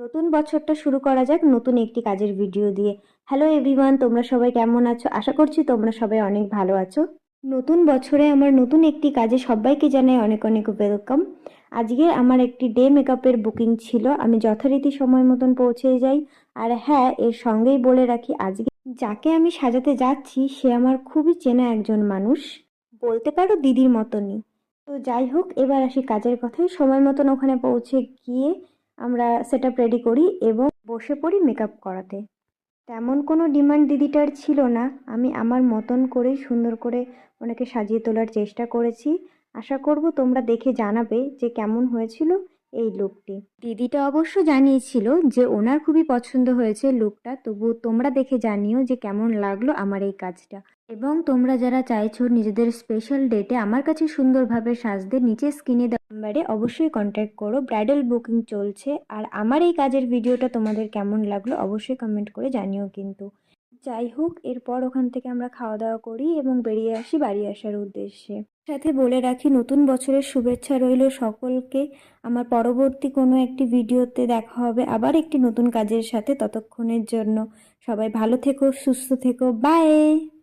নতুন বছরটা শুরু করা যাক নতুন একটি কাজের ভিডিও দিয়ে। হ্যালো এভরিওয়ান তোমরা সবাই কেমন আছো? আশা করছি তোমরা সবাই অনেক ভালো আছো। নতুন বছরে আমার নতুন একটি কাজে সবাইকে জানাই অনেক অনেক ওয়েলকাম আজকে আমার একটি ডে মেকআপের বুকিং ছিল, আমি যথারীতি সময় মতন পৌঁছে যাই। আর হ্যাঁ এর সঙ্গেই বলে রাখি, আজকে যাকে আমি সাজাতে যাচ্ছি, সে আমার খুবই চেনা একজন মানুষ। বলতে পারো দিদির মতনই। তো যাই হোক, এবার আসি কাজের কথায়। সময় মতন ওখানে পৌঁছে গিয়ে আমরা সেট রেডি করি এবং বসে পড়ি মেকআপ করাতে। তেমন কোনো ডিমান্ড দিদিটার ছিল না। আমি আমার মতন করে সুন্দর করে ওনাকে সাজিয়ে তোলার চেষ্টা করেছি। আশা করব তোমরা দেখে জানাবে যে কেমন হয়েছিল। এই লুকটি। দিদিটা অবশ্য জানিয়েছিল যে ওনার খুবই পছন্দ হয়েছে লুকটা, তবু তোমরা দেখে জানিও যে কেমন লাগল আমার এই কাজটা। এবং তোমরা যারা চাইছো নিজেদের স্পেশাল ডেটে আমার কাছে সুন্দরভাবে সাজতে, নিচে স্ক্রিনে নাম্বারে অবশ্যই কন্ট্যাক্ট করো। ব্রাইডাল বুকিং চলছে। আর আমার এই কাজের ভিডিওটা তোমাদের কেমন লাগল অবশ্যই কমেন্ট করে জানিও কিন্তু। যাই হোক, এরপর ওখান থেকে আমরা খাওয়া দাওয়া করি এবং বেরিয়ে আসি বাড়ি আসার উদ্দেশ্যে। সাথে বলে রাখি, নতুন বছরের শুভেচ্ছা রইল সকলকে। আমার পরবর্তী কোনো একটি ভিডিওতে দেখা হবে আবার একটি নতুন কাজের সাথে ততক্ষণের জন্য। সবাই ভালো থেকো, সুস্থ থেকো, বাই!